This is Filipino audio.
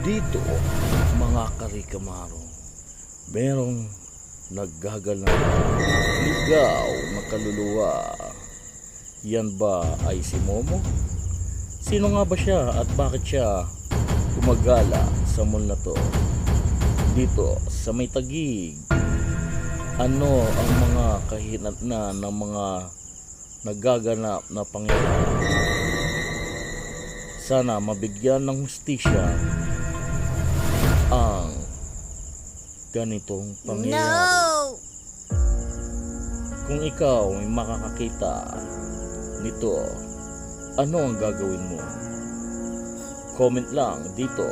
Dito, mga karikamaro, merong naggaganap ligaw na kaluluwa. Yan ba ay si Momo? Sino nga ba siya at bakit siya gumagala sa mall na to? Dito sa may tagig. Ano ang mga kahinat na ng mga nagaganap na pangyayari? Sana mabigyan ng hustisya ganitong pangyayari. No! Kung ikaw ay makakakita nito, ano ang gagawin mo? Comment lang dito